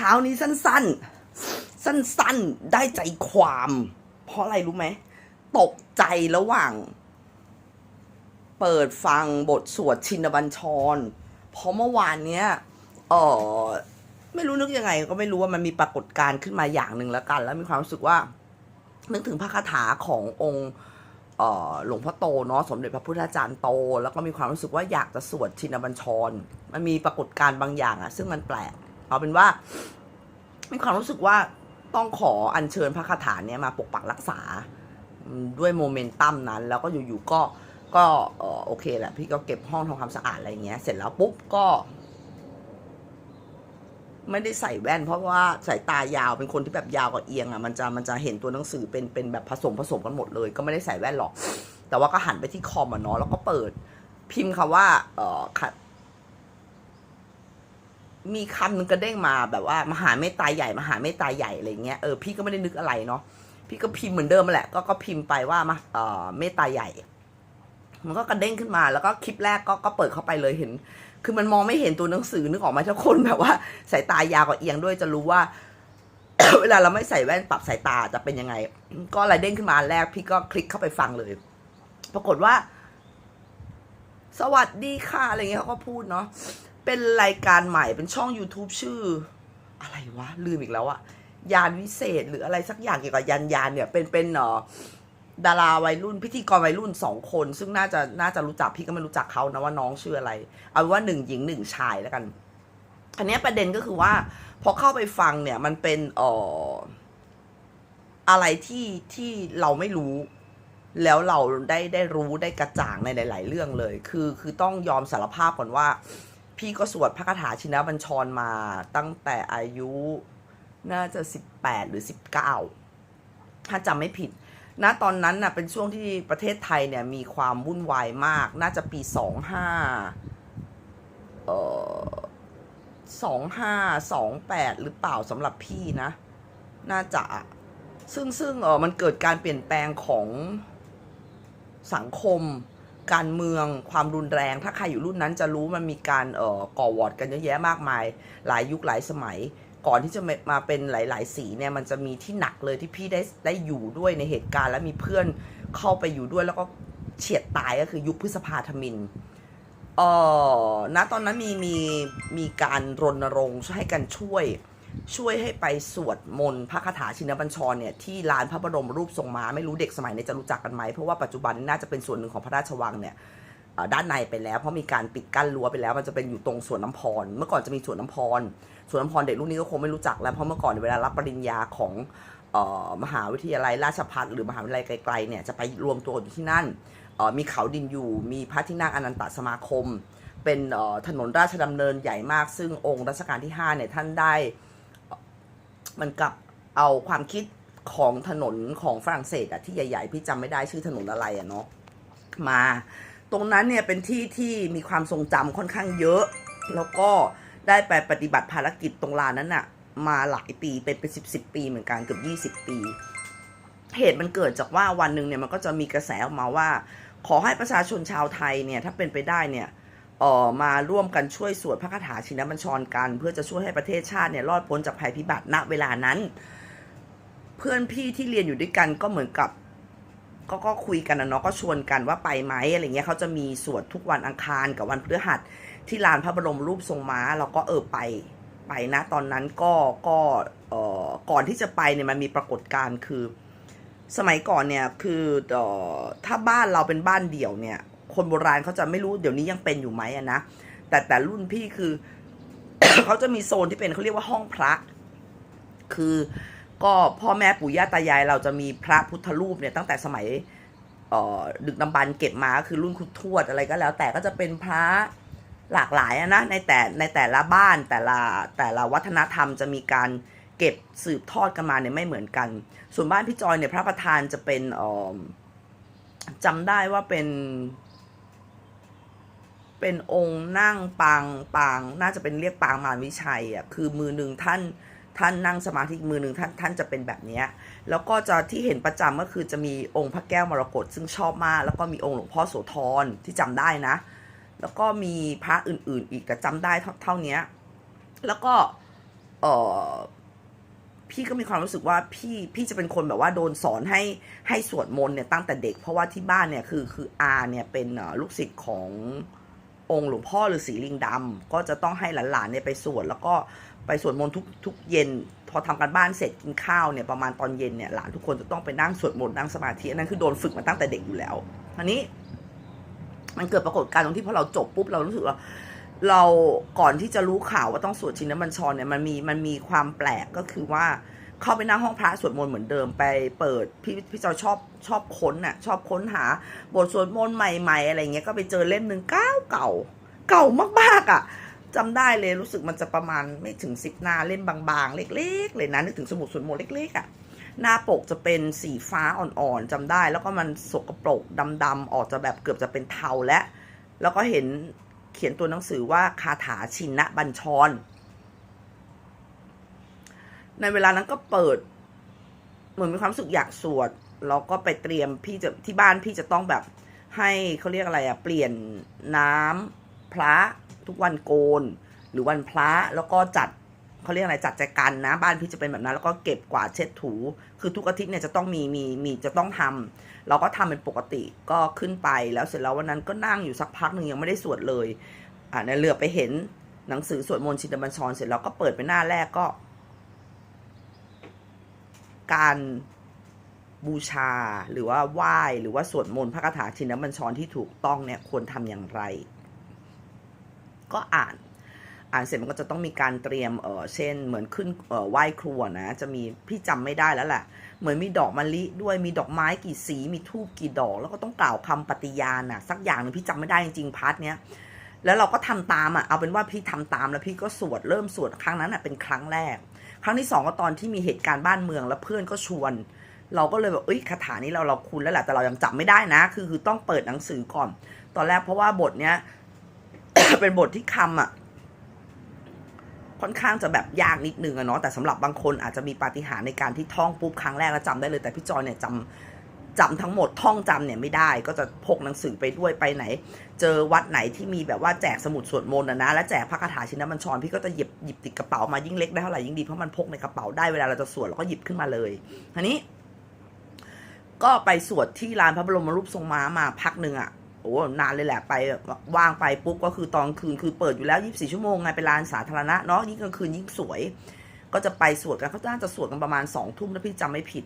ช้านี้สั้นๆ สั้นๆ ได้ใจความ เพราะอะไรรู้ไหม ตกใจระหว่าง เปิดฟังบทสวดชินบัญชร เพราะเมื่อวานเนี้ยเออไม่รู้นึกยังไง ก็ไม่รู้ว่ามันมีปรากฏการณ์ขึ้นมาอย่างหนึ่งแล้วกัน แล้วมีความรู้สึกว่า นึกถึงพระคาถาขององค์เออหลวงพ่อโตเนาะสมเด็จพระพุทธจารย์โต แล้วก็มีความรู้สึกว่าอยากจะสวดชินบัญชร มันมีปรากฏการณ์บางอย่างอะซึ่งมันแปลก เอาเป็นว่ามีความรู้สึกว่าต้องขออัญเชิญพระคาถาเนี่ยมาปกปักรักษาด้วยโมเมนตัมนั้น แล้วก็อยู่ๆก็ก็โอเคแหละพี่ก็เก็บห้องทำความสะอาดอะไรเงี้ยเสร็จแล้วปุ๊บก็ ไม่ได้ใส่แว่น เพราะว่าสายตายาวเป็นคนที่แบบยาวกับเอียงอะมันจะมันจะเห็นตัวหนังสือเป็นเป็นแบบผสมผสมกันหมดเลย ก็ไม่ได้ใส่แว่นหรอก แต่ว่าก็หันไปที่คอมอะเนาะแล้วก็เปิด พิมพ์คำว่าเออค่ะ มีคำหนึ่งกระเด้งมาแบบว่ามหาเมตตาใหญ่มหาเมตตาใหญ่อะไรเงี้ยเออพี่ก็ไม่ได้นึกอะไรเนาะพี่ก็พิมพ์เหมือนเดิมมาแหละก็ก็พิมพ์ไปว่ามาเออเมตตาใหญ่ มันก็กระเด้งขึ้นมาแล้วก็คลิปแรกก็ก็เปิดเข้าไปเลยเห็น คือมันมองไม่เห็นตัวหนังสือนึกออกไหมถ้าคนแบบว่าสายตายาวกว่าเอียงด้วยจะรู้ว่า เวลาเราไม่ใส่แว่นปรับสายตาจะเป็นยังไง ก็อะไรเด้งขึ้นมาแรก พี่ก็คลิกเข้าไปฟังเลย ปรากฏว่า สวัสดีค่ะอะไรเงี้ยเขาก็พูดเนาะ เป็นรายการใหม่เป็นช่อง YouTube ชื่อ อะไรวะ ลืมอีกแล้วอะยานวิเศษหรืออะไรสักอย่างเกี่ยวกับยานยานเนี่ย เป็นเป็นเอ่อดาราวัยรุ่น พิธีกรวัยรุ่นสองคน ซึ่งน่าจะน่าจะรู้จักพี่ก็ไม่รู้จักเขานะว่าน้องชื่ออะไร เอาว่าหนึ่งหญิงหนึ่งชายแล้วกัน อันนี้ประเด็นก็คือว่าพอเข้าไปฟังเนี่ยมันเป็นเอ่ออะไรที่ที่เราไม่รู้ แล้วเราได้ได้รู้ได้กระจ่างในหลาย ๆ เรื่องเลย คือคือต้องยอมสารภาพก่อนว่า พี่ก็สวดพระคาถาชินบัญชรมาตั้งแต่อายุน่าจะสิบแปดหรือสิบเก้าถ้าจำไม่ผิดณตอนนั้นน่ะเป็นช่วงที่ประเทศไทยเนี่ยมีความวุ่นวายมาก น่าจะปีสองห้าเอ่อสองห้าสองแปดหรือเปล่าสำหรับพี่นะ น่าจะอะซึ่งซึ่งเออมันเกิดการเปลี่ยนแปลงของสังคม การเมืองความรุนแรง ถ้าใครอยู่รุ่นนั้นจะรู้มันมีการเอ่อก่อวอร์ดกันเยอะแยะมากมาย หลายยุคหลายสมัย ก่อนที่จะมาเป็นหลาย ๆ สีเนี่ยมันจะมีที่หนักเลยที่พี่ได้ได้อยู่ด้วยในเหตุการณ์ และมีเพื่อนเข้าไปอยู่ด้วยแล้วก็เฉียดตายก็คือยุคพฤษภาธมินเอ่อณตอนนั้นมีมีมีการรณรงค์ให้กันช่วย ช่วยให้ไปสวดมนต์พระคาถาชินบัญชรเนี่ยที่ลานพระบรมรูปทรงม้าไม่รู้เด็กสมัยนี้จะรู้จักกันไหมเพราะว่าปัจจุบันน่าจะเป็นส่วนหนึ่งของพระราชวังเนี่ยด้านในไปแล้ว เพราะมีการปิดกั้นรั้วไปแล้ว มันจะเป็นอยู่ตรงสวนน้ำพร เมื่อก่อนจะมีสวนน้ำพรสวนน้ำพรเด็กรุ่นนี้ก็คงไม่รู้จักแล้วเพราะเมื่อก่อนเวลารับปริญญาของออมหาวิทยาลัยราชภัฏหรือมหาวิทยาลัยไกลๆเนี่ยจะไปรวมตัวอยู่ที่นั่นมีเขาดินอยู่มีพระที่นั่งอนันตสมาคม เป็นถนนราชดำเนินใหญ่มากซึ่งองค์รัชกาลที่5เนี่ยท่านได้ มันกลับเอาความคิดของถนนของฝรั่งเศสอะที่ใหญ่ๆ พี่จำไม่ได้ชื่อถนนอะไรอะเนาะมา ตรงนั้นเนี่ยเป็นที่ที่มีความทรงจำค่อนข้างเยอะ แล้วก็ได้ไปปฏิบัติภารกิจตรงลานนั้นอะมาหลายปีเป็นเป็นสิบสิบปีเหมือนกันเกือบยี่สิบปี เหตุมันเกิดจากว่าวันหนึ่งเนี่ยมันก็จะมีกระแสออกมาว่า ขอให้ประชาชนชาวไทยเนี่ยถ้าเป็นไปได้เนี่ย ออมาร่วมกันช่วยสวดพระคาถาชินบัญชรกัน เพื่อจะช่วยให้ประเทศชาติเนี่ยรอดพ้นจากภัยพิบัติณเวลานั้น เพื่อนพี่ที่เรียนอยู่ด้วยกันก็เหมือนกับ ก็ก็คุยกันนะเนาะก็ชวนกันว่าไปไหมอะไรเงี้ยเขาจะมีสวดทุกวันอังคารกับวันพฤหัสที่ลานพระบรมรูปทรงม้าเราก็เออไปไปนะตอนนั้นก็ก็เอ่อก่อนที่จะไปเนี่ยมันมีปรากฏการณ์คือ สมัยก่อนเนี่ยคือเอ่อถ้าบ้านเราเป็นบ้านเดี่ยวเนี่ย คนโบราณเขาจะไม่รู้เดี๋ยวนี้ยังเป็นอยู่ไหมอะนะแต่แต่รุ่นพี่คือ เขาจะมีโซนที่เป็นเขาเรียกว่าห้องพระ คือก็พ่อแม่ปู่ย่าตายายเราจะมีพระพุทธรูปเนี่ยตั้งแต่สมัยดึกดำบรรพ์เก็บมาคือรุ่นคุณทวดอะไรก็แล้ว แต่ก็จะเป็นพระหลากหลายอะนะในแต่ในแต่ละบ้านแต่ละแต่ละวัฒนธรรมจะมีการเก็บสืบทอดกันมาเนี่ยไม่เหมือนกัน ส่วนบ้านพี่จอยเนี่ยพระประธานจะเป็นจำได้ว่าเป็น เป็นองค์นั่งปางปางน่าจะเป็นเรียกปางมารวิชัยอะคือมือหนึ่งท่านท่านนั่งสมาธิมือหนึ่งท่านท่านจะเป็นแบบนี้แล้วก็จะที่เห็นประจำก็คือจะมีองค์พระแก้วมรกตซึ่งชอบมาก แล้วก็มีองค์หลวงพ่อโสธรที่จำได้นะ แล้วก็มีพระอื่น ๆ อีกแต่จำได้เท่าเนี้แล้วก็เออพี่ก็มีความรู้สึกว่าพี่พี่จะเป็นคนแบบว่าโดนสอนให้ให้สวดมนต์เนี่ยตั้งแต่เด็ก เพราะว่าที่บ้านเนี่ยคือคืออาเนี่ยเป็นลูกศิษย์ของ องค์หลวงพ่อฤาษีลิงดำก็จะต้องให้หลานๆเนี่ยไปสวดแล้วก็ไปสวดมนต์ทุกทุกเย็น พอทำการบ้านเสร็จกินข้าวเนี่ยประมาณตอนเย็นเนี่ยหลานทุกคนจะต้องไปนั่งสวดมนต์นั่งสมาธิอันนั้นคือโดนฝึกมาตั้งแต่เด็กอยู่แล้วทีนี้ มันเกิดปรากฏการณ์ตรงที่พอเราจบปุ๊บเรารู้สึกว่าเราก่อนที่จะรู้ข่าวว่าต้องสวดชินบัญชรเนี่ยมันมีมันมีความแปลกก็คือว่า เข้าไปนั่งห้องพระสวดมนต์เหมือนเดิมไปเปิดพี่พี่จอยชอบชอบค้นน่ะชอบค้นหา บทสวดมนต์ใหม่ ๆ อะไรเงี้ยก็ไปเจอเล่มหนึ่งเก้าเก่าเก่ามากๆอะจำได้เลยรู้สึกมันจะประมาณไม่ถึงสิบหน้าเล่มบางๆ เล็ก ๆ เลยนะนึกถึงสมุดสวดมนต์เล็กๆอะหน้าปกจะเป็นสีฟ้าอ่อนๆจำได้ แล้วก็มันสกปรกดำๆออกจะแบบเกือบจะเป็นเทาและ แล้วก็เห็นเขียนตัวหนังสือว่าคาถาชินนะบัญชร ในเวลานั้นก็เปิด เหมือนมีความสึกอยากสวดแล้วก็ไปเตรียมพี่จะที่บ้านพี่จะต้องแบบให้เขาเรียกอะไรอะเปลี่ยนน้ำพระทุกวันโกน หรือวันพระแล้วก็จัดเขาเรียกอะไรจัดแจกันนะบ้านพี่จะเป็นแบบนั้น แล้วก็เก็บกวาดเช็ดถู คือทุกอาทิตย์เนี่ยจะต้องมีมีมีจะต้องทำเราก็ทำเป็นปกติก็ขึ้นไปแล้วเสร็จแล้ววันนั้นก็นั่งอยู่สักพักหนึ่งยังไม่ได้สวดเลยอ่าในเรือไปเห็นหนังสือสวดมนต์ชินบัญชรเสร็จแล้วก็เปิดไปหน้าแรกก็ การบูชาหรือว่าไหว้หรือว่าสวดมนต์พระคาถาชินบัญชรที่ถูกต้องเนี่ยควรทำอย่างไร ก็อ่านอ่านเสร็จมันก็จะต้องมีการเตรียมเออเช่น เหมือนขึ้นเออไหว้ครัวนะ จะมีพี่จำไม่ได้แล้วแหละเหมือนมีดอกมะลิด้วยมีดอกไม้กี่สี มีทูบกี่ดอก แล้วก็ต้องกล่าวคำปฏิญาณน่ะสักอย่างหนึงพี่จำไม่ได้จริงๆพาร์ทเนี้ยแล้วเราก็ทำตามอะเอาเป็นว่าพี่ทำตามแล้วพี่ก็สวดเริ่มสวดครั้งนั้นอะเป็นครั้งแรก ครั้งที่สองก็ตอนที่มีเหตุการณ์บ้านเมืองแล้วเพื่อนก็ชวน เราก็เลยแบบเอ้ยคาถานี้เราเราคุ้นแล้วแหละแต่เรายังจำไม่ได้นะ คือคือต้องเปิดหนังสือก่อน ตอนแรกเพราะว่าบทเนี้ยเป็นบทที่คำอะค่อนข้างจะแบบยากนิดนึงอะเนาะแต่สำหรับบางคนอาจจะมีปาฏิหาริย์ในการที่ท่องปุ๊บครั้งแรกแล้วจำได้เลยแต่พี่จอยเนี่ยจำ จำทั้งหมดท่องจำเนี่ยไม่ได้ก็จะพกหนังสือไปด้วยไปไหน เจอวัดไหนที่มีแบบว่าแจกสมุดสวดมนต์นะนะและแจกพระคาถาชินบัญชรพี่ก็จะหยิบหยิบติดกระเป๋ามายิ่งเล็กได้เท่าไหร่ยิ่งดีเพราะมันพกในกระเป๋าได้เวลาเราจะสวดเราก็หยิบขึ้นมาเลยทีนี้ ก็ไปสวดที่ลานพระบรมรูปทรงม้ามาพักหนึ่งอะโอ้นานเลยแหละไปว่างไปปุ๊บก็คือตอนคืนคือเปิดอยู่แล้ว 24 ชั่วโมงไงเป็นลานสาธารณะเนาะยิ่งกลางคืนยิ่งสวย ก็จะไปสวดกันเขาน่าจะสวดกันประมาณสองทุ่มถ้าพี่จำไม่ผิด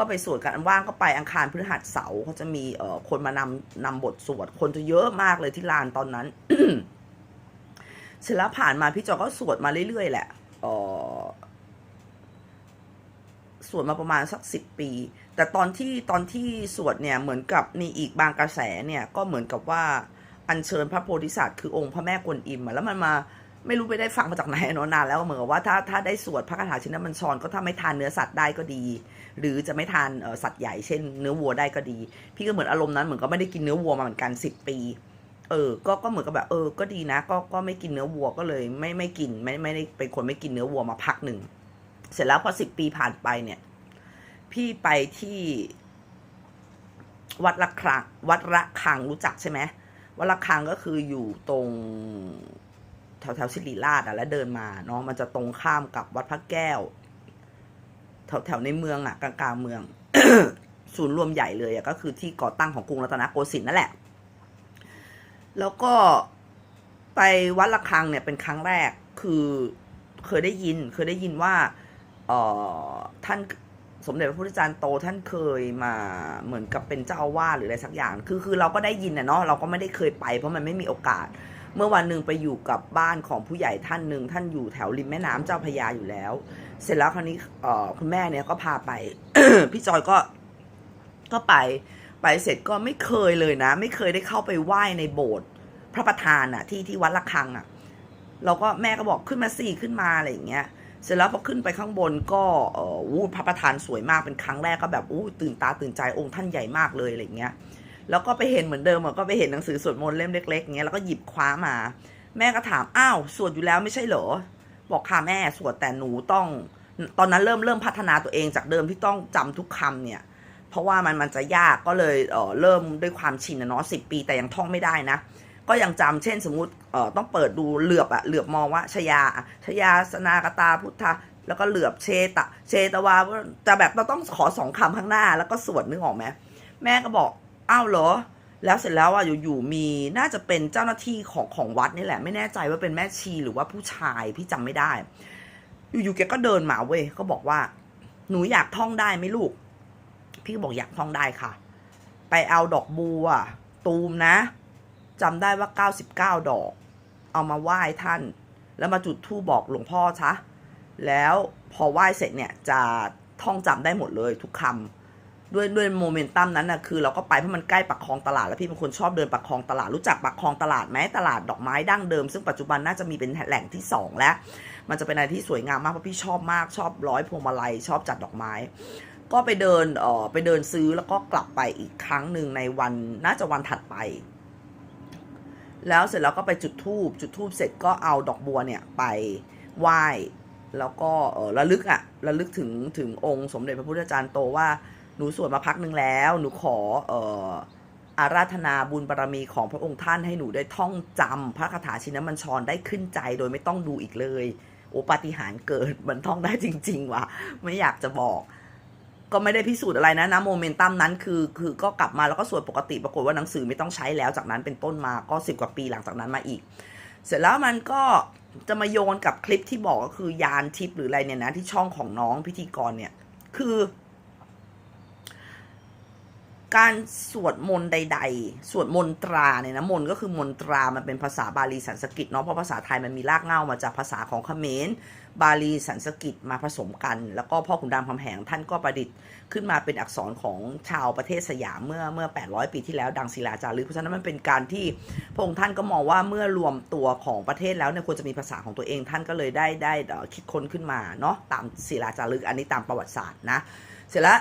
ก็ไปสวดกันว่างก็ไปอังคารพฤหัสเสาร์เขาจะมีเอ่อคนมานำนำบทสวด คนจะเยอะมากเลยที่ลานตอนนั้นเสร็จแล้วผ่านมาพี่จอก็สวดมาเรื่อยๆแหละเออสวดมาประมาณสักสิบปี แต่ตอนที่ตอนที่สวดเนี่ยเหมือนกับมีอีกบางกระแสเนี่ยก็เหมือนกับว่าอัญเชิญพระโพธิสัตว์คือองค์พระแม่กวนอิมแล้วมันมา ไม่รู้ไปได้ฟังมาจากไหนเนอะนานแล้วเหมือนกับว่าถ้าถ้าได้สวดพระคาถาชินบัญชรก็ถ้าไม่ทานเนื้อสัตว์ได้ก็ดี หรือจะไม่ทานสัตว์ใหญ่เช่นเนื้อวัวได้ก็ดี พี่ก็เหมือนอารมณ์นั้นเหมือนก็ไม่ได้กินเนื้อวัวมาเหมือนกันสิบปี เออ ก็ก็เหมือนกับแบบเออ ก็ดีนะ ก็ก็ไม่กินเนื้อวัวก็เลยไม่ไม่กินไม่ไม่ได้เป็นคนไม่กินเนื้อวัวมาพักหนึ่งเสร็จแล้วพอสิบปีผ่านไปเนี่ย พี่ไปที่วัดละครังวัดระฆังรู้จักใช่ไหมวัดระฆังก็คืออยู่ตรง แถวแถวศิริราชอะแล้วเดินมาเนาะมันจะตรงข้ามกับวัดพระแก้ว แถวแถวในเมืองอะกลางกลางเมือง ศูนย์รวมใหญ่เลยอะก็คือที่ก่อตั้งของกรุงรัตนโกสินทร์นั่นแหละ แล้วก็ไปวัดระฆังเนี่ยเป็นครั้งแรกคือเคยได้ยินเคยได้ยินว่าเออท่านสมเด็จพระพุทธจารย์โตท่านเคยมาเหมือนกับเป็นเจ้าอาวาสหรืออะไรสักอย่าง คือคือเราก็ได้ยินนะเนาะเราก็ไม่ได้เคยไปเพราะมันไม่มีโอกาส เมื่อวันหนึ่งไปอยู่กับบ้านของผู้ใหญ่ท่านหนึ่งท่านอยู่แถวริมแม่น้ำเจ้าพยาอยู่แล้ว เสร็จแล้วคราวนี้คุณแม่เนี่ยก็พาไป พี่จอยก็ก็ไปไปเสร็จก็ไม่เคยเลยนะ ไม่เคยได้เข้าไปไหว้ในโบสถ์พระประธานอะที่ที่วัดระฆังอะเราก็แม่ก็บอกขึ้นมาสี่ขึ้นมาอะไรอย่างเงี้ยเสร็จแล้วพอขึ้นไปข้างบนก็ออวูพระประธานสวยมากเป็นครั้งแรกก็แบบอู้ตื่นตาตื่นใจองค์ท่านใหญ่มากเลยอะไรอย่างเงี้ย แล้วก็ไปเห็นเหมือนเดิมอะก็ไปเห็นหนังสือสวดมนต์เล่มเล็กๆเงี้ยแล้วก็หยิบคว้ามา แม่ก็ถามอ้าวสวดอยู่แล้วไม่ใช่เหรอบอกค่ะแม่สวดแต่หนูต้อง ตอนนั้นเริ่มเริ่มพัฒนาตัวเองจากเดิมที่ต้องจำทุกคำเนี่ย เพราะว่ามันมันจะยากก็เลยเออเริ่มด้วยความชินนะเนาะสิปีแต่ยังท่องไม่ได้นะก็ยังจำเช่นสมมติเอ่อต้องเปิดดูเหลือบอะเหลือบมองว่าชยาชยาสนากตาพุทธะแล้วก็เหลือบเชตะ เชตวาจะแบบเราต้องขอสองคำข้างหน้า แล้วก็สวดนึกออกไหมแม่ก็บอก อ้าวเหรอ แล้วเสร็จแล้วอะอยู่ๆมีน่าจะเป็นเจ้าหน้าที่ของของวัดนี่แหละ ไม่แน่ใจว่าเป็นแม่ชีหรือว่าผู้ชายพี่จำไม่ได้ อยู่ๆแกก็เดินมาเว้ยก็บอกว่า หนูอยากท่องได้ไหมลูก พี่ก็บอกอยากท่องได้ค่ะ ไปเอาดอกบัวตูมนะจำได้ว่า 99 ดอก เอามาไหว้ท่าน แล้วมาจุดธูปบอกหลวงพ่อซะแล้วพอไหว้เสร็จเนี่ยจะท่องจำได้หมดเลยทุกคำ ด้วยด้วยโมเมนตัมนั้นนะคือเราก็ไปเพราะมันใกล้ปากคลองตลาดแล้วพี่เป็นคนชอบเดินปากคลองตลาดรู้จักปากคลองตลาดไหมตลาดดอกไม้ดั้งเดิม ซึ่งปัจจุบันน่าจะมีเป็นแหล่งที่สองแล้ว มันจะเป็นอะไรที่สวยงามมากเพราะพี่ชอบมากชอบร้อยพวงมาลัยชอบจัดดอกไม้ ก็ไปเดินเอ่อไปเดินซื้อแล้วก็กลับไปอีกครั้งหนึ่งในวันน่าจะวันถัดไป แล้วเสร็จแล้วก็ไปจุดธูปจุดธูปเสร็จก็เอาดอกบัวเนี่ยไปไหว้แล้วก็ระลึกอะระลึกถึงถึงองค์สมเด็จพระพุทธจารย์โตว่า หนูสวดมาพักหนึ่งแล้ว หนูขอเอ่ออาราธนาบุญบารมีของพระองค์ท่านให้หนูได้ท่องจำพระคาถาชินมัญชรได้ขึ้นใจโดยไม่ต้องดูอีกเลย โอปาฏิหาริย์เกิดมันท่องได้จริง ๆว่ะไม่อยากจะบอกก็ไม่ได้พิสูจน์อะไรนะนะโมเมนตัมนั้นคือคือก็กลับมาแล้วก็สวดปกติปรากฏว่าหนังสือไม่ต้องใช้แล้วจากนั้นเป็นต้นมาก็สิบกว่าปีหลังจากนั้นมาอีก เสร็จแล้วมันก็จะมาโยนกับคลิปที่บอกก็คือยานทิพย์หรืออะไรเนี่ยนะที่ช่องของน้องพิธีกรเนี่ย คือ การสวดมนต์ใด ๆ สวดมนตราเนี่ยนะมนก็คือมนตรามันเป็นภาษาบาลีสันสกฤตเนาะเพราะภาษาไทยมันมีรากเหง้ามาจากภาษาของเขมรบาลีสันสกฤตมาผสมกัน แล้วก็พ่อขุนรามคำแหงท่านก็ประดิษฐ์ขึ้นมาเป็นอักษรของชาวประเทศสยามเมื่อเมื่อ 800 ปีที่แล้วดังศิลาจารึกเพราะฉะนั้นมันเป็นการที่พระองค์ท่านก็มองว่าเมื่อรวมตัวของประเทศแล้วเนี่ยควรจะมีภาษาของตัวเองท่านก็เลยได้ได้คิดค้นขึ้นมาเนาะตามศิลาจารึกอันนี้ตามประวัติศาสตร์นะ เสร็จแล้ว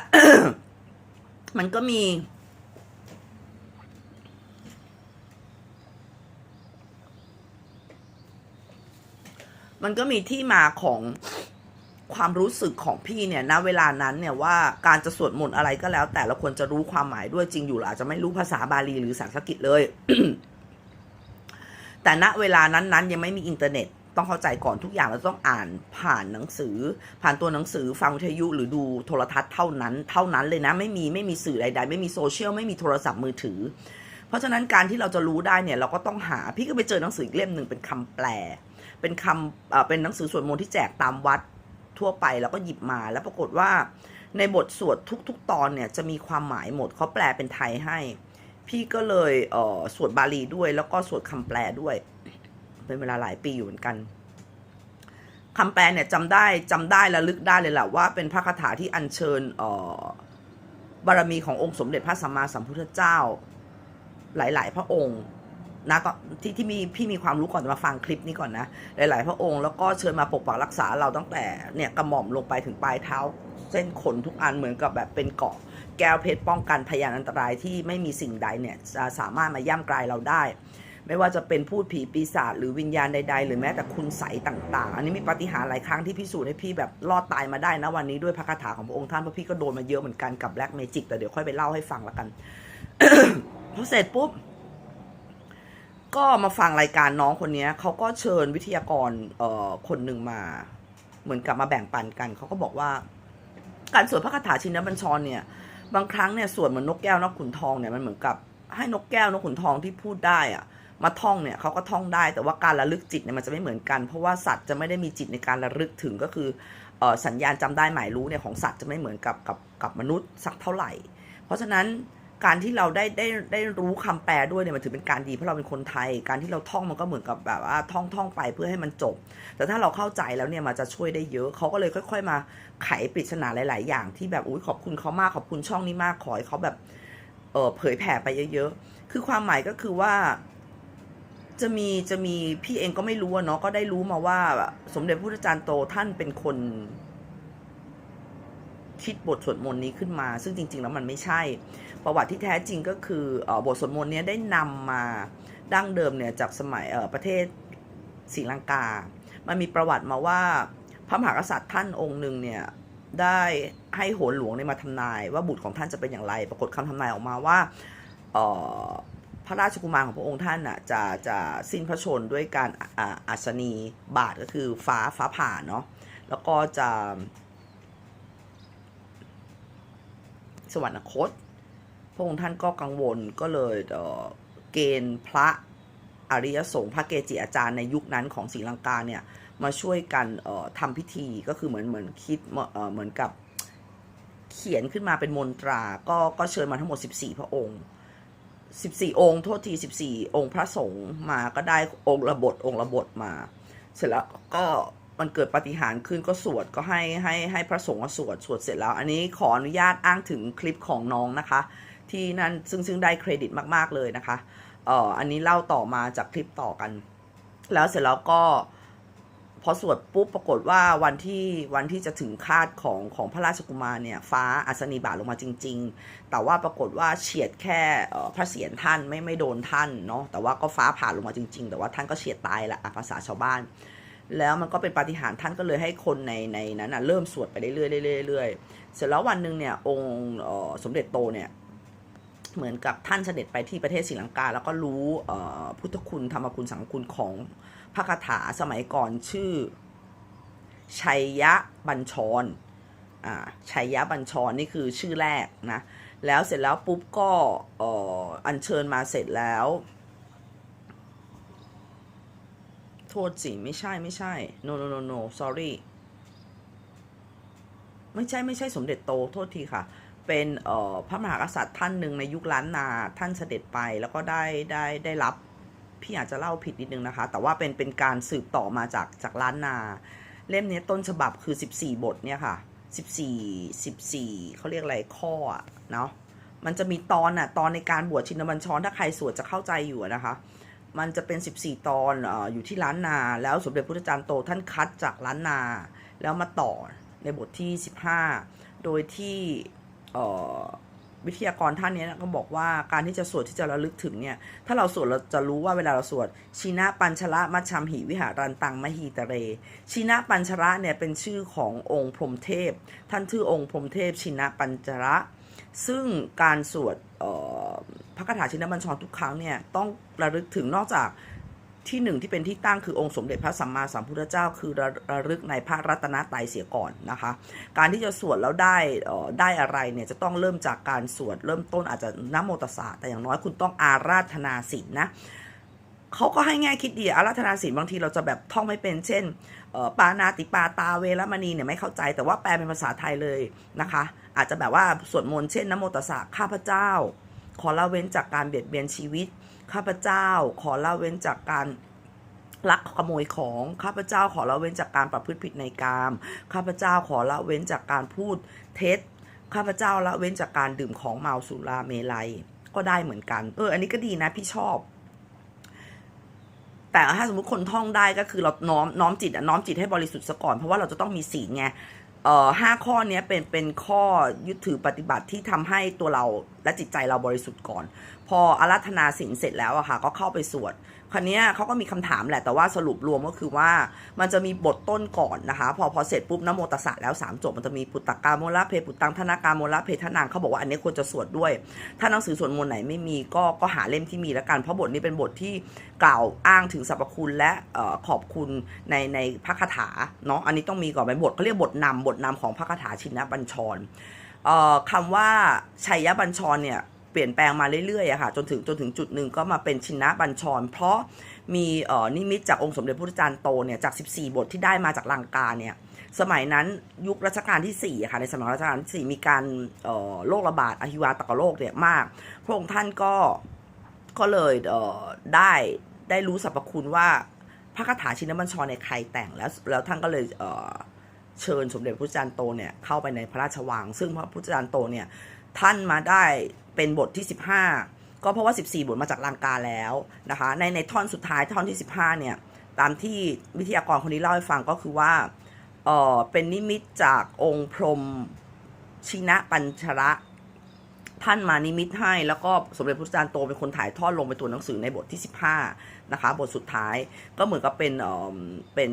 มันก็มี มันก็มีที่มาของความรู้สึกของพี่เนี่ยณเวลานั้นเนี่ยว่าการจะสวดมนต์อะไรก็แล้ว แต่เราควรจะรู้ความหมายด้วยจริงอยู่หรออาจจะไม่รู้ภาษาบาลีหรือสันสกฤตเลย แต่ณเวลานั้นๆยังไม่มีอินเทอร์เน็ต ต้องเข้าใจก่อนทุกอย่างเราต้องอ่านผ่านหนังสือ ผ่านตัวหนังสือฟังวิทยุหรือดูโทรทัศน์เท่านั้น เท่านั้นเลยนะไม่มีไม่มีสื่อใดๆ ไม่มีโซเชียลไม่มีโทรศัพท์มือถือ เพราะฉะนั้นการที่เราจะรู้ได้เนี่ยเราก็ต้องหาพี่ก็ไปเจอหนังสืออีกเล่มหนึ่งเป็นคำแปล เป็นคำเป็นหนังสือสวดมนต์ที่แจกตามวัดทั่วไปแล้วก็หยิบมาแล้วปรากฏว่าในบทสวดทุก ๆ ตอนเนี่ยจะมีความหมายหมดเขาแปลเป็นไทยให้ พี่ก็เลยเออสวดบาลีด้วยแล้วก็สวดคำแปลด้วย เป็นเวลาหลายปีอยู่เหมือนกันคำแปลเนี่ยจำได้จำได้และลึกได้เลยแหละว่าเป็นพระคาถาที่อัญเชิญบารมีขององค์สมเด็จพระสัมมาสัมพุทธเจ้า หลาย ๆ พระองค์นะตอนที่ที่มีพี่มีความรู้ก่อนมาฟังคลิปนี้ก่อนนะ หลาย ๆ พระองค์แล้วก็เชิญมาปกปักรักษาเราตั้งแต่เนี่ยกระหม่อมลงไปถึงปลายเท้า เส้นขนทุกอันเหมือนกับแบบเป็นเกาะแก้วเพชรป้องกันพยานอันตรายที่ไม่มีสิ่งใดเนี่ยจะสามารถมาย่ำกลายเราได้ ไม่ว่าจะเป็นพูดผีปีศาจหรือวิญญาณใด ๆ หรือแม้แต่คุณใสต่าง ๆ อันนี้มีปาฏิหาริย์หลายครั้งที่พิสูจน์ให้พี่แบบรอดตายมาได้นะวันนี้ด้วยพระคาถาของพระองค์ท่านเพราะพี่ก็โดนมาเยอะเหมือนกันกับแบล็กเมจิกแต่เดี๋ยวค่อยไปเล่าให้ฟังละกันพอเสร็จปุ๊บก็มาฟังรายการน้องคนนี้เขาก็เชิญวิทยากรเอ่อคนหนึ่งมา เหมือนกับมาแบ่งปันกันเขาก็บอกว่า การสวดพระคาถาชินบัญชรเนี่ย บางครั้งเนี่ยสวดเหมือนนกแก้วนกขุนทองเนี่ยมันเหมือนกับให้นกแก้วนกขุนทองที่พูดได้อะ มาท่องเนี่ยเขาก็ท่องได้แต่ว่าการระลึกจิตเนี่ยมันจะไม่เหมือนกัน เพราะว่าสัตว์จะไม่ได้มีจิตในการระลึกถึงก็คืออสัญญาณจำได้หมายรู้เนี่ยของสัตว์จะไม่เหมือนกับกับกับมนุษย์สักเท่าไหร่ เพราะฉะนั้นการที่เราได้ได้ได้รู้คำแปลด้วยเนี่ยมันถือเป็นการดีเพราะเราเป็นคนไทย การที่เราท่องมันก็เหมือนกับแบบว่าท่องท่องไปเพื่อให้มันจบ แต่ถ้าเราเข้าใจแล้วเนี่ยมันจะช่วยได้เยอะเขาก็เลยค่อย ๆ มาไขปริศนาหลาย ๆ อย่างที่แบบอุ้ยขอบคุณเขามากขอบคุณช่องนี้มากขอให้เขาแบบเออเผยแผ่ไปเยอะ ๆ คือความหมายก็คือว่า จะมีจะมีพี่เองก็ไม่รู้อะเนาะก็ได้รู้มาว่า สมเด็จพระพุทธจารย์โตท่านเป็นคน คิดบทสวดมนต์นี้ขึ้นมา ซึ่งจริง ๆ แล้วมันไม่ใช่ ประวัติที่แท้จริงก็คืออบทสวดมนต์นี้ได้นำมาดั้งเดิมเนี่ยจากสมัยประเทศศรีลังกา มันมีประวัติมาว่าพระมหากษัตริย์ท่านองค์หนึ่งเนี่ยได้ให้โหนหลวงเนี่ยมาทำนาย ว่าบุตรของท่านจะเป็นอย่างไร ปรากฏคำทำนายออกมาว่าเอ่อ พระราชกุมารของพระองค์ท่านอะจะจะสิ้นพระชนด้วยการอัศนีบาทก็คือฟ้าฟ้าผ่าเนาะแล้วก็จะสวรรคต พระองค์ท่านก็กังวลก็เลยเกณฑ์พระอริยสงฆ์พระเกจิอาจารย์ในยุคนั้นของศรีลังกาเนี่ยมาช่วยกันเอ่อทำพิธีก็คือเหมือนเหมือนคิดเอ่อเหมือนกับเขียนขึ้นมาเป็นมนตรา ก็ก็เชิญมาทั้งหมด 14 พระองค์ 14องค์โทษที14องค์พระสงฆ์มาก็ได้องค์ระบทองค์ระบทมา เสร็จแล้วก็มันเกิดปฏิหารขึ้นก็สวดก็ให้ให้ให้พระสงฆ์สวดสวดเสร็จแล้ว อันนี้ขออนุญาตอ้างถึงคลิปของน้องนะคะ ที่นั่นซึ่งซึ่งได้เครดิตมาก ๆ เลยนะคะเอ่ออันนี้เล่าต่อมาจากคลิปต่อกัน แล้วเสร็จแล้วก็ พอสวดปุ๊บปรากฏว่าวันที่วันที่จะถึงคาดของของพระราชกุมารเนี่ย ฟ้าอัศนีบาลงมาจริง ๆ แต่ว่าปรากฏว่าเฉียดแค่พระเศียรท่านไม่ไม่โดนท่านเนาะแต่ว่าก็ฟ้าผ่าลงมาจริง ๆ แต่ว่าท่านก็เฉียดตายแหละภาษาชาวบ้าน แล้วมันก็เป็นปาฏิหาริย์ท่านก็เลยให้คนในในนั้นนะเริ่มสวดไปเรื่อยๆเรื่อยๆเรื่อยๆเสร็จแล้ววันหนึ่งเนี่ยองค์สมเด็จโตเนี่ยเหมือนกับท่านเสด็จไปที่ประเทศศรีลังกา แล้วก็รู้พุทธคุณธรรมคุณสังคุณของ พระคาถาสมัยก่อนชื่อ ชัยยะบัญชรอ่าชัยยะบัญชรนี่คือชื่อแรกนะ แล้วเสร็จแล้วปุ๊บก็อ,อัญเชิญมาเสร็จแล้ว โทษสิไม่ใช่ไม่ใช่ no no no no sorry ไม่ใช่ไม่ใช่สมเด็จโตโทษทีค่ะ เป็นออพระมหากษัตริย์ท่านหนึ่งในยุคล้านนาท่านเสด็จไปแล้วก็ได้ได้ได้รับ พี่อาจจะเล่าผิดนิดนึงนะคะ แต่ว่าเป็นเป็นการสืบต่อมาจากจากล้านนา เล่มนี้ต้นฉบับคือ 14 บทเนี่ยค่ะ 14 14เขาเรียกอะไรข้อเนาะมันจะมีตอนอะตอนในการบวชชินบัญชรถ้าใครสวดจะเข้าใจอยู่นะคะ มันจะเป็น 14 ตอนออยู่ที่ล้านนา แล้วสมเด็จพระพุทธจารย์โตท่านคัดจากล้านนา แล้วมาต่อในบทที่ 15 โดยที่เอ่อ วิทยากรท่านนี้ก็บอกว่าการที่จะสวดที่จะระลึกถึงเนี่ย ถ้าเราสวดเราจะรู้ว่าเวลาเราสวดชีนะปัญชระมัชชัมหิวิหารันตังมหีตะเรชีนะปัญชระเนี่ยเป็นชื่อขององค์พรหมเทพ ท่านชื่อองค์พรหมเทพชินะปัญชระซึ่งการสวดพระคาถาชินบัญชรทุกครั้งเนี่ยต้องระลึกถึงนอกจาก ที่หนึ่งที่เป็นที่ตั้งคือองค์สมเด็จพระสัมมาสัมพุทธเจ้า คือระระลึกในพระรัตนตรัยเสียก่อนนะคะ การที่จะสวดแล้วได้ได้อะไรเนี่ยจะต้องเริ่มจากการสวดเริ่มต้นอาจจะนโมตสสะแต่อย่างน้อยคุณต้องอาราธนาศีลนะเขาก็ให้แง่คิดดีอาราธนาศีลบางทีเราจะแบบท่องไม่เป็น เช่นปานาติปาตาเวรมณีเนี่ยไม่เข้าใจแต่ว่าแปลเป็นภาษาไทยเลยนะคะ อาจจะแบบว่าสวดมนต์เช่นนโมตสสะข้าพเจ้า ขอละเว้นจากการเบียดเบียนชีวิต ข้าพเจ้าขอละเว้นจากการลักขโมยของข้าพเจ้าขอละเว้นจากการประพฤติผิดในกามข้าพเจ้าขอละเว้นจากการพูดเท็จข้าพเจ้าละเว้นจากการดื่มของเมาสุราเมลัยก็ได้เหมือนกัน เออ อันนี้ก็ดีนะพี่ชอบ แต่ถ้าสมมติคนท่องได้ก็คือเราน้อมน้อมจิตอะน้อมจิตให้บริสุทธิ์ซะก่อน เพราะว่าเราจะต้องมีศีลไง เอ่อห้าข้อนี้เป็นเป็นข้อยึดถือปฏิบัติที่ทำให้ตัวเราและจิตใจเราบริสุทธิ์ก่อน พออารัธนาศีลเสร็จแล้วอะค่ะก็เข้าไปสวด คราวเนี้เขาก็มีคำถามแหละแต่ว่าสรุปรวมก็คือว่ามันจะมีบทต้นก่อนนะคะ พอพอเสร็จปุ๊บนโมตัสสะแล้วสามจบมันจะมีปุตตะกาโมละเพปุตตังธนากาโมละเพทนางเขาบอกว่าอันนี้ควรจะสวดด้วย ถ้าหนังสือสวดมนต์ไหนไม่มีก็ก็หาเล่มที่มีแล้วกัน เพราะบทนี้เป็นบทที่กล่าวอ้างถึงสรรพคุณและออขอบคุณในในพระคาถาเนาะอันนี้ต้องมีก่อนเป็นบทเขาเรียกบทนำบทนำของพระคาถาชินบัญชรเอ่อคำว่าชัยยบัญชรเนี่ย ลี่ยนแปลงมาเรื่อยๆอะค่ะจนถึงจนถึงจุดหนึ่งก็มาเป็นชินบัญชร เพราะมีเอ่อนิมิตจากองค์สมเด็จพระพุทธจารย์โตเนี่ยจาก 14 บทที่ได้มาจากลังกาเนี่ยสมัยนั้นยุครัชกาลที่4อะค่ะในสมัยรัชกาลที่4มีการเอ่อโรคระบาดอหิวาตกโรคเนี่ยมาก พระองค์ท่านก็ก็เลยเอ่อได้ได้รู้สรรพคุณว่าพระคาถาชินบัญชรในใครแต่งแล้วแล้วท่านก็เลยเอ่อเชิญสมเด็จพระพุทธจารย์โตเนี่ยเข้าไปในพระราชวัง ซึ่งพระพุทธจารย์โตเนี่ย ท่านมาได้เป็นบทที่ 15 ก็เพราะว่า 14 บทมาจากลังกาแล้วนะคะ ในในท่อนสุดท้ายท่อนที่ 15 เนี่ย ตามที่วิทยากรคนนี้เล่าให้ฟังก็คือว่าเออเป็นนิมิตจากองค์พรหมชินะปัญชระ ท่านมานิมิตให้ แล้วก็สมเด็จพระจารย์โตเป็นคนถ่ายทอดลงเป็นตัวหนังสือในบทที่ 15 นะคะ บทสุดท้ายก็เหมือนกับเป็นเป็น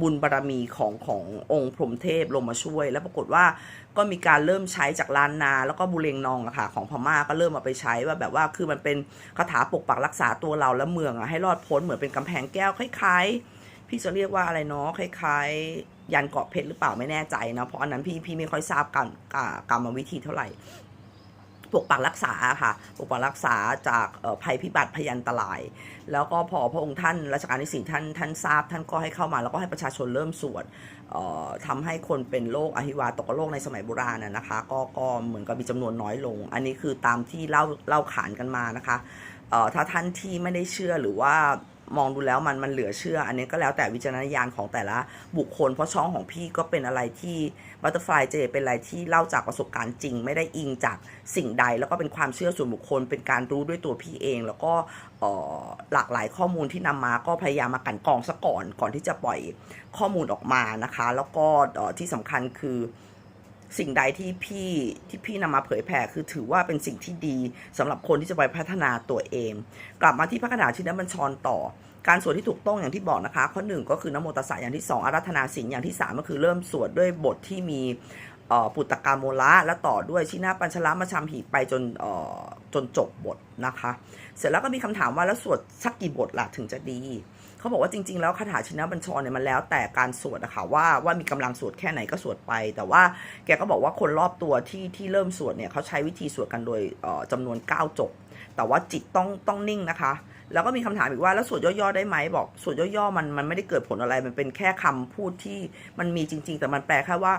บุญบารรมีของขององค์พรหมเทพลงมาช่วย แล้วปรากฏว่าก็มีการเริ่มใช้จากล้านนา แล้วก็บุเรงนองอะค่ะของพม่าก็เริ่มมาไปใช้ว่าแบบว่าคือมันเป็นคาถาปกปักรักษาตัวเราและเมืองอะให้รอดพ้นเหมือนเป็นกำแพงแก้วคล้ายๆ พี่จะเรียกว่าอะไรเนาะคล้ายๆ ยันเกาะเพชรหรือเปล่าไม่แน่ใจนะเพราะอันนั้นพี่พี่ไม่ค่อยทราบการกรรมวิธีเท่าไหร่ ปกปักรักษาค่ะปกปักรักษาจากภัยพิบัติพยันตราย แล้วก็พอพระองค์ท่านรัชกาลที่สี่ท่านท่านทราบ ท่านก็ให้เข้ามาแล้วก็ให้ประชาชนเริ่มสวดเอ่อทำให้คนเป็นโรคอหิวาตกโรคในสมัยโบราณนะนะคะ ก็ก็เหมือนกับมีจำนวนน้อยลง อันนี้คือตามที่เล่าเล่าขานกันมานะคะถ้าท่านที่ไม่ได้เชื่อหรือว่า มองดูแล้วมันมันเหลือเชื่อ อันนี้ก็แล้วแต่วิจารณญาณของแต่ละบุคคล เพราะช่องของพี่ก็เป็นอะไรที่บัตเตอร์ฟลายเจเป็นอะไรที่เล่าจากประสบการณ์จริง ไม่ได้อิงจากสิ่งใด แล้วก็เป็นความเชื่อส่วนบุคคล เป็นการรู้ด้วยตัวพี่เอง แล้วก็หลากหลายข้อมูลที่นำมาก็พยายามมากันกองซะก่อนก่อนที่จะปล่อยข้อมูลออกมานะคะ แล้วก็ที่สำคัญคือ สิ่งใดที่พี่ที่พี่นำมาเผยแผ่คือถือว่าเป็นสิ่งที่ดีสำหรับคนที่จะไปพัฒนาตัวเอง กลับมาที่พระคาถาชินบัญชรต่อ การสวดที่ถูกต้องอย่างที่บอกนะคะข้อหนึ่งก็คือนโมตัสสะอย่างที่สองอารัธนาศีลอย่างที่สามก็คือเริ่มสวดด้วยบทที่มีปุตตกามโมละและต่อด้วยชินาปัญชละมาชามหีไปจนจนจบบทนะคะ เสร็จแล้วก็มีคำถามว่าแล้วสวดสักกี่บทล่ะถึงจะดี เขาบอกว่าจริง ๆ แล้วคาถาชินบัญชรเนี่ยมันแล้วแต่การสวดอะค่ะว่าว่ามีกำลังสวดแค่ไหนก็สวดไป แต่ว่าแกก็บอกว่าคนรอบตัวที่ที่เริ่มสวดเนี่ยเขาใช้วิธีสวดกันโดยเอ่อจำนวน 9 จบ แต่ว่าจิตต้องต้องนิ่งนะคะ แล้วก็มีคำถามอีกว่าแล้วสวดย่อๆได้ไหมบอกสวดย่อๆมันมันไม่ได้เกิดผลอะไรมันเป็นแค่คำพูดที่มันมีจริง ๆ แต่มันแปลแค่ว่า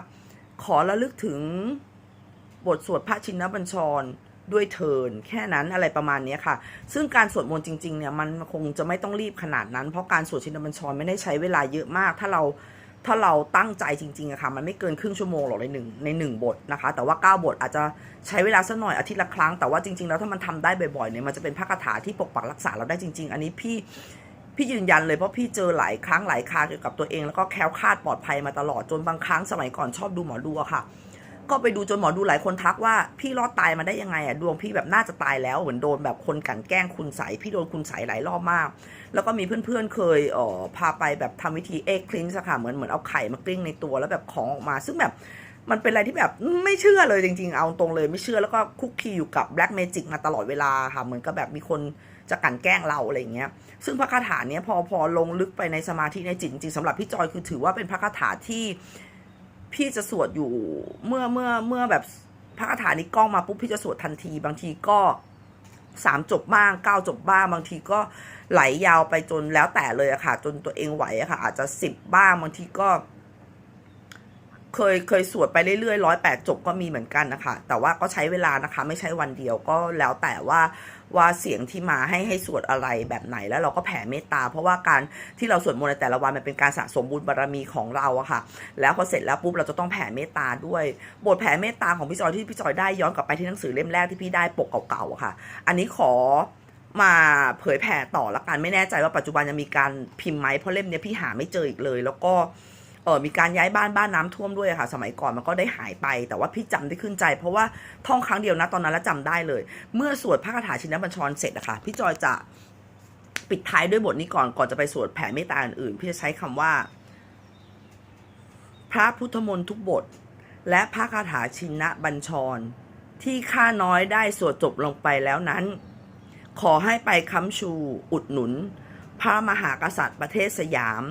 ขอระลึกถึงบทสวดพระชินบัญชร ด้วยเทินแค่นั้นอะไรประมาณนี้ค่ะ ซึ่งการสวดมนต์จริงๆเนี่ยมันคงจะไม่ต้องรีบขนาดนั้น เพราะการสวดชินบัญชรไม่ได้ใช้เวลาเยอะมาก ถ้าเราถ้าเราตั้งใจจริงๆอะค่ะ มันไม่เกินครึ่งชั่วโมงหรอกในหนึ่งในหนึ่งบทนะคะ แต่ว่าเก้าบทอาจจะใช้เวลาสักหน่อยอาทิตย์ละครั้ง แต่ว่าจริงๆแล้วถ้ามันทำได้บ่อยๆเนี่ยมันจะเป็นพระคาถาที่ปกปักรักษาเราได้จริง ๆ อันนี้พี่พี่ยืนยันเลยเพราะพี่เจอหลายครั้งหลายคราเกี่ยวกับตัวเองแล้วก็แคล้วคลาดปลอดภัยมาตลอดจนบางครั้งสมัยก่อนชอบดูหมอดูอะค่ะ ก็ไปดูจนหมอดูหลายคนทักว่าพี่รอดตายมาได้ยังไงอะดวงพี่แบบน่าจะตายแล้วเหมือนโดนแบบคนกลันแกล้งคุณใสพี่โดนคุณใสหลายรอบมาก แล้วก็มีเพื่อนๆเคยเอ่อพาไปแบบทำวิธีเอ็กคลินส์ค่ะเหมือนเหมือนเอาไข่มากลิ้งในตัวแล้วแบบของออกมา ซึ่งแบบมันเป็นอะไรที่แบบไม่เชื่อเลยจริง ๆ เอาตรงเลยไม่เชื่อแล้วก็คุกคีอยู่กับแบล็กเมจิกมาตลอดเวลาค่ะเหมือนกับแบบมีคนจะกลันแกล้งเราอะไรอย่างเงี้ย ซึ่งพระคาถาเนี้ยพอพอลงลึกไปในสมาธิในจิตจริงๆสำหรับพี่จอยคือถือว่าเป็นพระคาถาที่ พี่จะสวดอยู่เมื่อเมื่อเมื่อแบบพระคาถานี้กล้องมาปุ๊บพี่จะสวดทันที บางทีก็สามจบบ้างเก้าจบบ้าง บางทีก็ไหลยาวไปจนแล้วแต่เลยอะค่ะ จนตัวเองไหวอะค่ะ อาจจะสิบบ้างบางทีก็ เคยเคยสวดไปเรื่อยๆร้อยแปดจบก็มีเหมือนกันนะคะ แต่ว่าก็ใช้เวลานะคะ ไม่ใช่วันเดียวก็แล้วแต่ว่าว่าเสียงที่มาให้ให้สวดอะไรแบบไหนแล้วเราก็แผ่เมตตา เพราะว่าการที่เราสวดมนต์ในแต่ละวันมันเป็นการสะสมบุญบารรมีของเราอะค่ะ แล้วพอเสร็จแล้วปุ๊บเราจะต้องแผ่เมตตาด้วยบทแผ่เมตตาของพี่จอยที่พี่จอยได้ย้อนกลับไปที่หนังสือเล่มแรกที่พี่ได้ปกเก่าๆอะค่ะ อันนี้ขอมาเผยแผ่ต่อละกันไม่แน่ใจว่าปัจจุบันยังมีการพิมพ์ไหมเพราะเล่มเนี้ยพี่หาไม่เจออีกเลย แล้วก็ เออมีการย้ายบ้านบ้านน้ำท่วมด้วยค่ะ สมัยก่อนมันก็ได้หายไป แต่ว่าพี่จำได้ขึ้นใจ เพราะว่าท่องครั้งเดียวนะตอนนั้นแล้วจำได้เลย เมื่อสวดพระคาถาชินบัญชรเสร็จอะค่ะพี่จอยจะปิดท้ายด้วยบทนี้ก่อนก่อนจะไปสวดแผ่เมตตาอื่นๆพี่จะใช้คำว่า พระพุทธมนต์ทุกบท และพระคาถาชินบัญชร ที่ข้าน้อยได้สวดจบลงไปแล้วนั้น ขอให้ไปค้ำชูอุดหนุน พระมหากษัตริย์ประเทศสยาม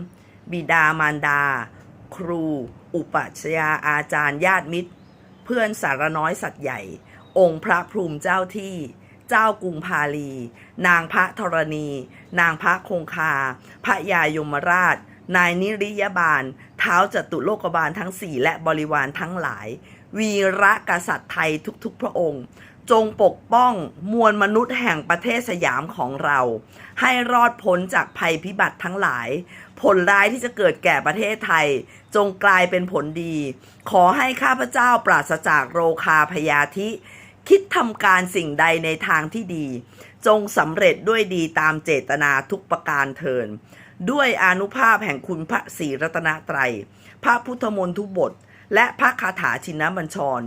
บิดามารดา ครู อุปัชฌาอาจารย์ญาติมิตร เพื่อนสารน้อยสัตว์ใหญ่ องค์พระพรหมเจ้าที่ เจ้ากรุงพาลี นางพระธรณี นางพระคงคา พระยายมราช นายนิริยบาล เท้าจตุโลกบาลทั้งสี่และบริวารทั้งหลาย วีระกษัตริย์ไทยทุกๆ พระองค์จงปกป้องมวลมนุษย์แห่งประเทศสยามของเรา ให้รอดพ้นจากภัยพิบัติทั้งหลาย ผลร้ายที่จะเกิดแก่ประเทศไทย จงกลายเป็นผลดี ขอให้ข้าพเจ้าปราศจากโรคาพยาธิ คิดทำการสิ่งใดในทางที่ดี จงสำเร็จด้วยดีตามเจตนาทุกประการเทิน ด้วยอนุภาพแห่งคุณพระศรีรัตนตรัย พระพุทธมนต์ทุบท และพระคาถาชินบัญชร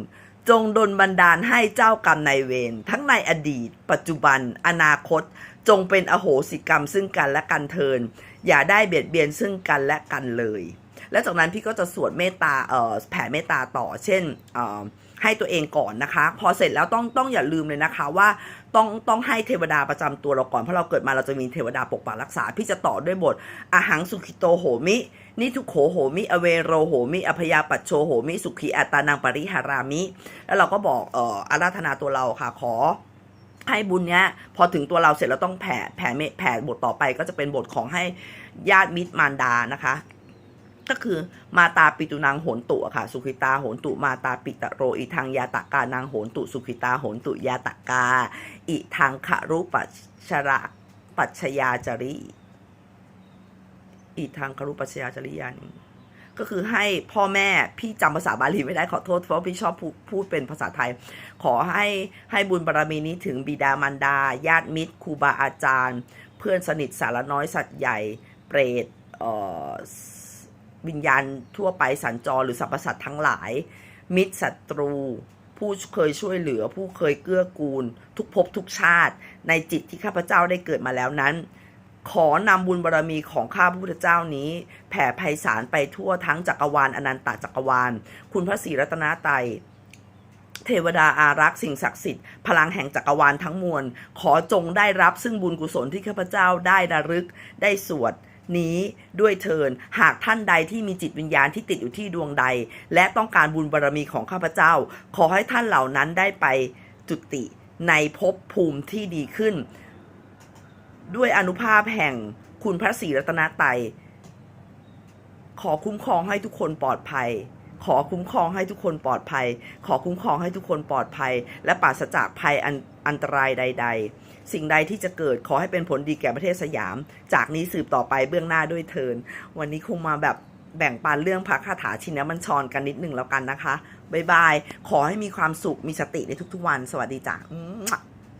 จงดลบันดาลให้เจ้ากรรมนายเวรทั้งในอดีต ปัจจุบัน อนาคต จงเป็นอโหสิกรรมซึ่งกันและกันเทิน อย่าได้เบียดเบียนซึ่งกันและกันเลย และจากนั้นพี่ก็จะสวดเมตตาเอ่อแผ่เมตตาต่อ เช่นเอ่อให้ตัวเองก่อนนะคะ พอเสร็จแล้วต้องต้องอย่าลืมเลยนะคะว่าต้องต้องให้เทวดาประจำตัวเราก่อนเพราะเราเกิดมาเราจะมีเทวดาปกปักรักษา พี่จะต่อด้วยบทอาหังสุขิโตโหมิ นิทุโขโหมิ อเวโรโหมิอพยาปัจโชโหมิ สุขีอัตตานังปริหารามิ แล้วเราก็บอกเอ่ออาราธนาตัวเราค่ะขอ ให้บุญเนี้ยพอถึงตัวเราเสร็จเราต้องแผ่แผ่เมแผ่บทต่อไปก็จะเป็นบทของให้ญาติมิตรมารดานะคะ ก็คือมาตาปิตุนางโหนตุอะค่ะ สุขิตาโหนตุมาตาปิตะโรอีทางยาตากานางโหนตุ สุขิตาโหนตุยาตากา อิทางขรุปัชชระปัชยาจริอีทางครุปัชยาจริยานิ ก็คือให้พ่อแม่พี่จำภาษาบาลีไม่ได้ขอโทษเพราะพี่ชอบพูดพูดเป็นภาษาไทย ขอให้ให้บุญบารมีนี้ถึงบิดามารดา ญาติมิตรครูบาอาจารย์ เพื่อนสนิทสารน้อยสัตว์ใหญ่เปรตวิญญาณทั่วไปสัญจรหรือสรรพสัตว์ทั้งหลาย มิตรศัตรู ผู้เคยช่วยเหลือ ผู้เคยเกื้อกูล ทุกภพทุกชาติ ในจิตที่ข้าพเจ้าได้เกิดมาแล้วนั้น ขอนำบุญบารรมีของข้าพระพุทธเจ้านี้ แผ่ไพศาลไปทั่วทั้งจักรวาลอนันตจักรวาล คุณพระศรีรัตนตรัยเทวดาอารักษ์สิ่งศักดิ์สิทธิ์พลังแห่งจักรวาลทั้งมวล ขอจงได้รับซึ่งบุญกุศลที่ข้าพเจ้าได้ระลึกได้สวดนี้ด้วยเทินหากท่านใดที่มีจิตวิญญาณที่ติดอยู่ที่ดวงใด และต้องการบุญบารรมีของข้าพเจ้า ขอให้ท่านเหล่านั้นได้ไปจุติในภพภูมิที่ดีขึ้น ด้วยอนุภาพแห่งคุณพระศรีรัตนตรัยขอคุ้มครองให้ทุกคนปลอดภัย ขอคุ้มครองให้ทุกคนปลอดภัย ขอคุ้มครองให้ทุกคนปลอดภัย และปราศจากภัยอันอันตรายใด ๆ สิ่งใดที่จะเกิดขอให้เป็นผลดีแก่ประเทศสยาม จากนี้สืบต่อไปเบื้องหน้าด้วยเทิน วันนี้คงมาแบบแบ่งปันเรื่องพระคาถาชินมันชรกันนิดหนึ่งแล้วกันนะคะ บ๊ายบาย ขอให้มีความสุข มีสติในทุกๆวัน สวัสดีจ้ะ